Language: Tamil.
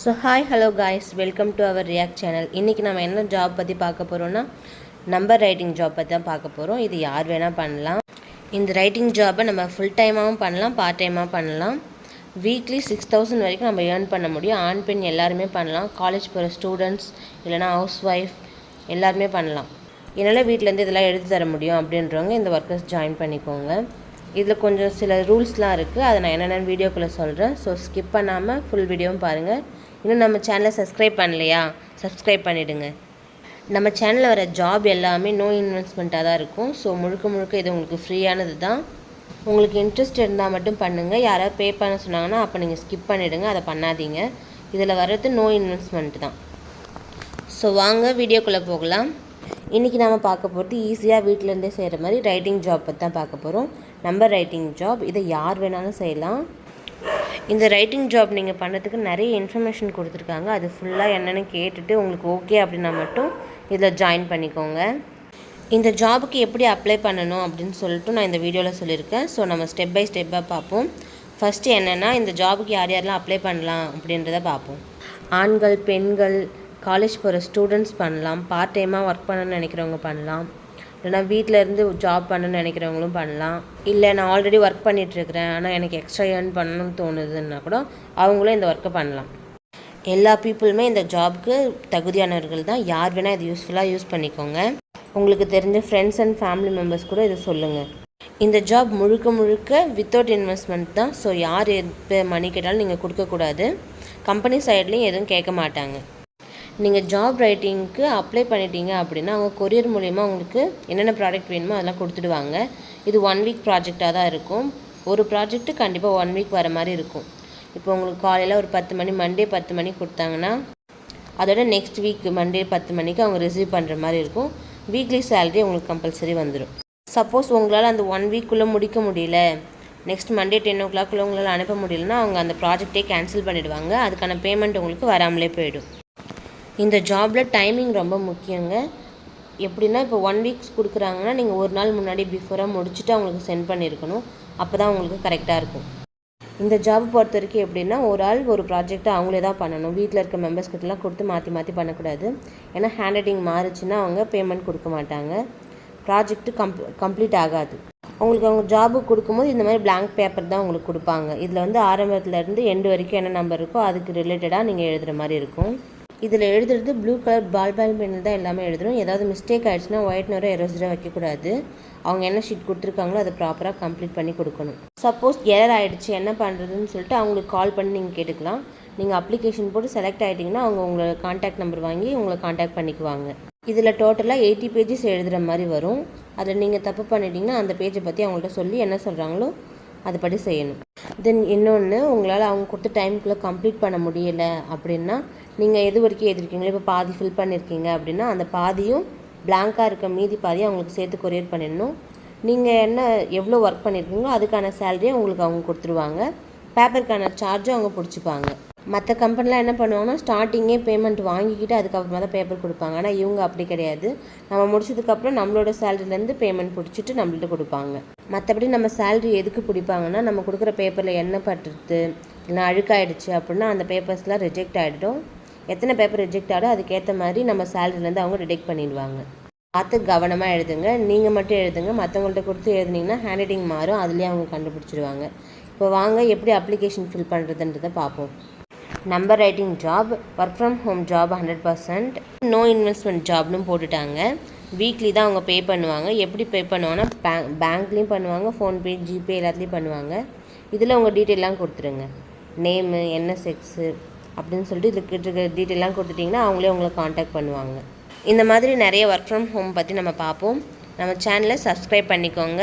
So hi hello guys welcome to our react channel இன்றைக்கி நம்ம என்ன ஜாப் பற்றி பார்க்க போகிறோன்னா நம்பர் ரைட்டிங் ஜாப் பற்றி தான் பார்க்க போகிறோம் இது யார் வேணால் பண்ணலாம். இந்த ரைட்டிங் ஜாப்பை நம்ம ஃபுல் டைமாகவும் பண்ணலாம் பார்ட் டைமாக பண்ணலாம். வீக்லி சிக்ஸ் தௌசண்ட் வரைக்கும் நம்ம ஏர்ன் பண்ண முடியும். ஆண் பெண் எல்லாருமே பண்ணலாம். காலேஜ் போகிற ஸ்டூடெண்ட்ஸ் இல்லைனா ஹவுஸ் ஒய்ஃப் எல்லாருமே பண்ணலாம். என்னால் வீட்டிலேருந்து இதெல்லாம் எடுத்து தர முடியும் அப்படின்றவங்க இந்த ஒர்க்கர்ஸ் ஜாயின் பண்ணிக்கோங்க. இதில் கொஞ்சம் சில ரூல்ஸ்லாம் இருக்குது அதை நான் என்னென்ன வீடியோக்குள்ளே சொல்கிறேன் ஸோ ஸ்கிப் பண்ணாமல் ஃபுல் வீடியோவும் பாருங்கள் இன்னும் நம்ம சேனலை சப்ஸ்கிரைப் பண்ணலையா? சப்ஸ்கிரைப் பண்ணிவிடுங்க நம்ம சேனலில் வர ஜாப் எல்லாமே நோ இன்வெஸ்ட்மெண்ட்டாக தான் இருக்கும். ஸோ முழுக்க முழுக்க இது உங்களுக்கு ஃப்ரீயானது தான். உங்களுக்கு இன்ட்ரெஸ்ட் இருந்தால் மட்டும் பண்ணுங்கள் யாராவது பே பண்ண சொன்னாங்கன்னா அப்போ நீங்கள் ஸ்கிப் பண்ணிவிடுங்க அதை பண்ணாதீங்க. இதில் வர்றது நோ இன்வெஸ்ட்மெண்ட் தான். ஸோ வாங்க வீடியோக்குள்ளே போகலாம். இன்றைக்கி நாம் பார்க்க போகிறது ஈஸியாக வீட்டிலேருந்தே செய்கிற மாதிரி ரைட்டிங் ஜாப் பற்றி தான் பார்க்க போகிறோம் நம்பர் ரைட்டிங் ஜாப் இதை யார் வேணாலும் செய்யலாம். இந்த ரைட்டிங் ஜாப் நீங்கள் பண்ணுறதுக்கு நிறைய இன்ஃபர்மேஷன் கொடுத்துருக்காங்க. அது ஃபுல்லாக என்னென்னு கேட்டுட்டு உங்களுக்கு ஓகே அப்படின்னா மட்டும் இதில் ஜாயின் பண்ணிக்கோங்க. இந்த ஜாபுக்கு எப்படி அப்ளை பண்ணணும் அப்படின்னு சொல்லிட்டு நான் இந்த வீடியோவில் சொல்லியிருக்கேன். ஸோ நம்ம ஸ்டெப் பை ஸ்டெப்பாக பார்ப்போம். ஃபஸ்ட்டு என்னென்னா இந்த ஜாபுக்கு யார் யாரெல்லாம் அப்ளை பண்ணலாம் அப்படின்றத பார்ப்போம். ஆண்கள் பெண்கள் காலேஜ் போகிற ஸ்டூடெண்ட்ஸ் பண்ணலாம். பார்ட் டைமாக ஒர்க் பண்ணணும்னு நினைக்கிறவங்க பண்ணலாம். இல்லைனா வீட்டில் இருந்து ஜாப் பண்ணணும்னு நினைக்கிறவங்களும் பண்ணலாம். இல்லை நான் ஆல்ரெடி ஒர்க் பண்ணிகிட்ருக்கிறேன் ஆனால் எனக்கு எக்ஸ்ட்ரா ஏர்ன் பண்ணணும்னு தோணுதுன்னா கூட அவங்களும் இந்த ஒர்க்கை பண்ணலாம். எல்லா பீப்புளுமே இந்த ஜாப்க்கு தகுதியானவர்கள் தான். யார் வேணால் இது யூஸ்ஃபுல்லாக யூஸ் பண்ணிக்கோங்க. உங்களுக்கு தெரிஞ்ச ஃப்ரெண்ட்ஸ் அண்ட் ஃபேமிலி மெம்பர்ஸ் கூட இதை சொல்லுங்கள் இந்த ஜாப் முழுக்க முழுக்க வித்தவுட் இன்வெஸ்ட்மெண்ட் தான். ஸோ யார் எப்போ மணி கேட்டாலும் நீங்கள் கொடுக்கக்கூடாது. கம்பெனி சைட்லேயும் எதுவும் கேட்க மாட்டாங்க. நீங்கள் ஜாப் ரைட்டிங்க்கு அப்ளை பண்ணிட்டீங்க அப்படின்னா அவங்க கொரியர் மூலிமா உங்களுக்கு என்னென்ன ப்ராடக்ட் வேணுமோ அதெல்லாம் கொடுத்துடுவாங்க. இது ஒன் வீக் ப்ராஜெக்டாக தான் இருக்கும். ஒரு ப்ராஜெக்ட்டு கண்டிப்பாக ஒன் வீக் வர மாதிரி இருக்கும். இப்போ உங்களுக்கு காலையில் ஒரு பத்து மணி மண்டே பத்து மணிக்கு கொடுத்தாங்கன்னா அதோட நெக்ஸ்ட் வீக் மண்டே பத்து மணிக்கு அவங்க ரிசீவ் பண்ணுற மாதிரி இருக்கும். வீக்லி சேலரி உங்களுக்கு கம்பல்சரி வந்துடும் சப்போஸ் உங்களால் அந்த ஒன் வீக்குள்ளே முடிக்க முடியல. நெக்ஸ்ட் மண்டே டென் ஓ கிளாக்குள்ளே உங்களால் அனுப்ப முடியலன்னா அவங்க அந்த ப்ராஜெக்டே கேன்சல் பண்ணிவிடுவாங்க அதுக்கான பேமெண்ட் உங்களுக்கு வராமலே போயிடும். இந்த ஜாபில் டைமிங் ரொம்ப முக்கியங்க. எப்படின்னா இப்போ ஒன் வீக்ஸ் கொடுக்குறாங்கன்னா நீங்கள் ஒரு நாள் முன்னாடி பிஃபோராக முடிச்சுட்டு அவங்களுக்கு சென்ட் பண்ணியிருக்கணும் அப்போ தான் உங்களுக்கு கரெக்டாக இருக்கும். இந்த ஜாப் பொறுத்த வரைக்கும் எப்படின்னா ஒரு ஆள் ஒரு ப்ராஜெக்ட்டை அவங்களே தான் பண்ணணும். வீட்டில் இருக்க மெம்பர்ஸ் கிட்டலாம் கொடுத்து மாற்றி மாற்றி பண்ணக்கூடாது. ஏன்னா ஹேண்ட் ரைட்டிங் மாறுச்சுன்னா அவங்க பேமெண்ட் கொடுக்க மாட்டாங்க. ப்ராஜெக்ட்டு கம் கம்ப்ளீட் ஆகாது. அவங்களுக்கு அவங்க ஜாபு கொடுக்கும்போது இந்த மாதிரி பிளாங்க் பேப்பர் தான் உங்களுக்கு கொடுப்பாங்க. இதில் வந்து ஆரம்பத்துலேருந்து எண்டு வரைக்கும் என்ன நம்பர் இருக்கோ அதுக்கு ரிலேட்டடாக நீங்கள் எழுதுகிற மாதிரி இருக்கும். இதில் எழுதுறது ப்ளூ கலர் பால் பால் பெண்ணில் தான் எல்லாமே எழுதணும். ஏதாவது மிஸ்டேக் ஆகிடுச்சுன்னா ஒயிட் நோரோ எரோஸரோ வைக்கக்கூடாது. அவங்க என்ன ஷீட் கொடுத்துருக்காங்களோ அதை ப்ராப்பராக கம்ப்ளீட் பண்ணி கொடுக்கணும். சப்போஸ் எரர் ஆகிடுச்சு என்ன பண்ணுறதுன்னு சொல்லிட்டு அவங்களுக்கு கால் பண்ணி நீங்கள் கேட்டுக்கலாம். நீங்கள் அப்ளிகேஷன் போட்டு செலக்ட் ஆகிட்டிங்கன்னா அவங்க உங்களை காண்டாக்ட் நம்பர் வாங்கி உங்களை காண்டாக்ட் பண்ணிக்குவாங்க. இதில் டோட்டலாக எயிட்டி பேஜஸ் எழுதுகிற மாதிரி வரும். அதில் நீங்கள் தப்பு பண்ணிட்டீங்கன்னா அந்த பேஜை பற்றி அவங்கள்ட்ட சொல்லி என்ன சொல்கிறாங்களோ அதுபடி செய்யணும். தென் இன்னொன்று உங்களால் அவங்க கொடுத்த டைமுக்குள்ளே கம்ப்ளீட் பண்ண முடியலை அப்படின்னா நீங்கள் எது வரைக்கும் எழுதிருக்கீங்களோ இப்போ பாதி ஃபில் பண்ணியிருக்கீங்க அப்படின்னா அந்த பாதியும் பிளாங்காக இருக்க மீதி பாதியும் அவங்களுக்கு சேர்த்து கொரியர் பண்ணிடணும். நீங்கள் என்ன எவ்வளோ ஒர்க் பண்ணியிருக்கீங்களோ அதுக்கான சேலரியை உங்களுக்கு அவங்க கொடுத்துருவாங்க. பேப்பருக்கான சார்ஜும் அவங்க பிடிச்சிப்பாங்க. மற்ற கம்பெனிலாம் என்ன பண்ணுவாங்கன்னா ஸ்டார்டிங்கே பேமெண்ட் வாங்கிக்கிட்டு அதுக்கப்புறமா தான் பேப்பர் கொடுப்பாங்க. ஆனால் இவங்க அப்படி கிடையாது. நம்ம முடிச்சதுக்கப்புறம் நம்மளோட சேலரிலேருந்து பேமெண்ட் பிடிச்சிட்டு நம்மள்ட்ட கொடுப்பாங்க. மற்றபடி நம்ம சேலரி எதுக்கு பிடிப்பாங்கன்னா நம்ம கொடுக்குற பேப்பரில் என்ன பட்டுருது இல்லை அழுக்காயிடுச்சு அப்படின்னா அந்த பேப்பர்ஸ்லாம் ரிஜெக்ட் ஆகிடும் எத்தனை பேப்பர் ரிஜெக்ட் ஆகிடும் அதுக்கேற்ற மாதிரி நம்ம சேலரிலேருந்து அவங்க ரிடெக்ட் பண்ணிடுவாங்க. பார்த்து கவனமாக எழுதுங்க. நீங்கள் மட்டும் எழுதுங்க. மற்றவங்கள்ட்ட கொடுத்து எழுதுனீங்கன்னா ஹேண்ட் ரைட்டிங் மாறும். அதுலேயே அவங்க கண்டுபிடிச்சிடுவாங்க. இப்போ வாங்க எப்படி அப்ளிகேஷன் ஃபில் பண்ணுறதுன்றதை பார்ப்போம். Number writing job work from home job hundred percent no investment ஜாப்னு போட்டுட்டாங்க. வீக்லி தான் அவங்க பே பண்ணுவாங்க. எப்படி பே பண்ணுவாங்கன்னா பேங்க் பேங்க்லேயும் பண்ணுவாங்க ஃபோன்பே ஜிபே எல்லாத்துலேயும் பண்ணுவாங்க. இதில் உங்கள் டீட்டெயிலாம் கொடுத்துருங்க. நேமு என்ன செக்ஸு அப்படின்னு சொல்லிட்டு இதில் இருக்க டீட்டெயிலாம் கொடுத்துட்டிங்கன்னா அவங்களே உங்களை காண்டாக்ட் பண்ணுவாங்க. இந்த மாதிரி நிறைய ஒர்க் ஃப்ரம் ஹோம் பற்றி நம்ம பார்ப்போம். நம்ம சேனலை சப்ஸ்கிரைப் பண்ணிக்கோங்க.